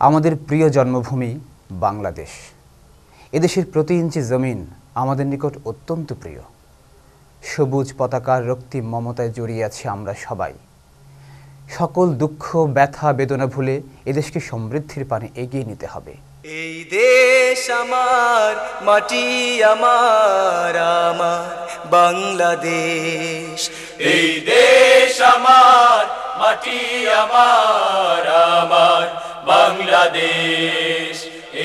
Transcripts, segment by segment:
আমাদের প্রিয় জন্মভূমি বাংলাদেশ। এদেশের প্রতি ইঞ্চি জমিন আমাদের নিকট অত্যন্ত প্রিয়। সবুজ পতাকার রক্তিম মমতায় জড়িয়ে আছি আমরা সবাই। সকল দুঃখ, ব্যথা, বেদনা ভুলে এদেশকে সমৃদ্ধির পানে এগিয়ে নিতে হবে। এই দেশ আমার, মাটি আমার আমার বাংলাদেশ। এই দেশ আমার, মাটি আমার আমার বাংলাদেশ।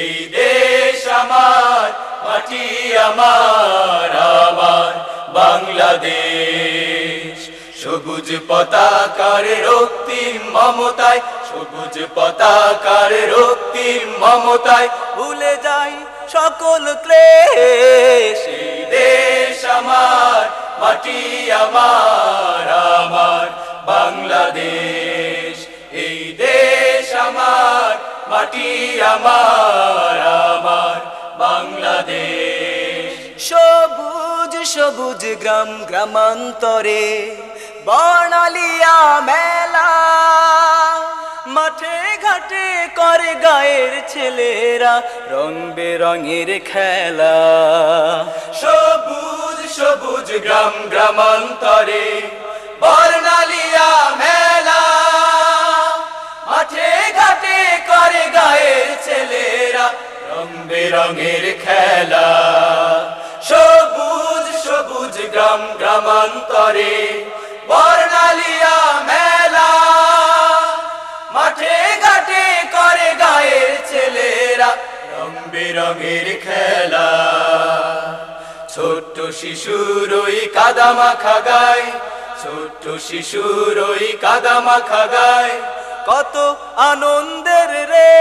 এই দেশ আমার, মাটি আমার আমার বাংলাদেশ। সবুজ পতাকার রক্তিম মমতায়, সবুজ পতাকার রক্তিম মমতায় ভুলে যাই সকল ক্লেশ। এই দেশ আমার, মাটি আমার আমার বাংলাদেশ। মাটি আমার আমার বাংলাদেশ। সবুজ সবুজ গ্রাম গ্রামান্তরে বর্ণালিয়া মেলা। মাঠে ঘাটে করে গায়ের ছেলেরা রং বেরঙের খেলা। সবুজ সবুজ গ্রাম গ্রামান্তরে বর্ণালিয়া মেলা। গ্রামান্তরে বর্ণালিয়া মেলা। মাঠে ঘাটে করে গায়ের ছেলেরা রং বেরঙের খেলা। ছোট্ট শিশুর ওই কাদামা খাগায় ছোট্ট শিশুর ওই কাদামা খাগায় কত আনন্দের রে,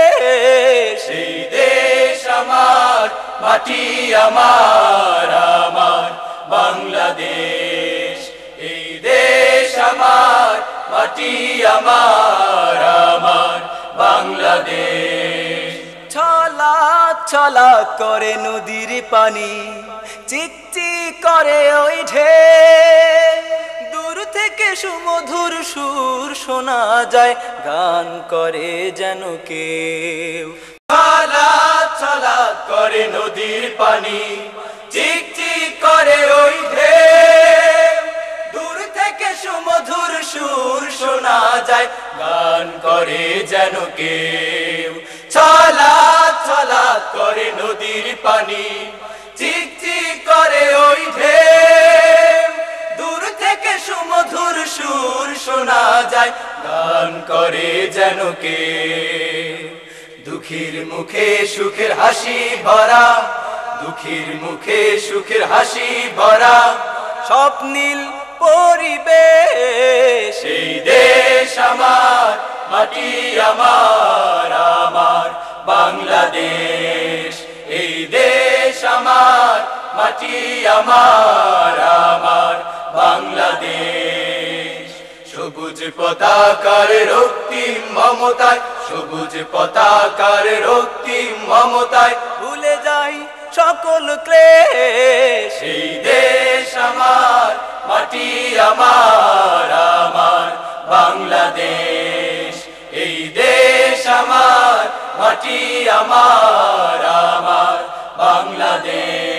সেই দেশ আমার, মাটি আমার আমার বাংলাদেশ। এই দেশ আমার মাটি আমার আমার বাংলাদেশ। ছলা ছলা করে নদীর পানি চিকচিক করে ওই ঢে দূর থেকে সুমধুর সুর শোনা যায় গান করে যেন কেউ। ছলা ছলা করে নদীর পানি শোনা গান করে যেন কেউ। করে নদীর পানি, চিক চিক করে ওই ঢেউ। দূর থেকে সুমধুর সুর শোনা যায়, গান করে যেন কে দুঃখীর মুখে সুখের হাসি ভরা, দুঃখীর মুখে সুখের হাসি ভরা, স্বপ্নীল পরিবেশ। সেই দেশ আমার, মাটি আমার আমার বাংলাদেশ। এই দেশ আমার, মাটি আমার আমার বাংলাদেশ। সবুজ পতাকার রক্তিম মমতায়, সবুজ পতাকার রক্তিম মমতায় ভুলে যাই সকল ক্লেশ। সেই দেশ আমার আমার আমার বাংলাদেশ। এই দেশ আমার মাটি আমার আমার বাংলাদেশ।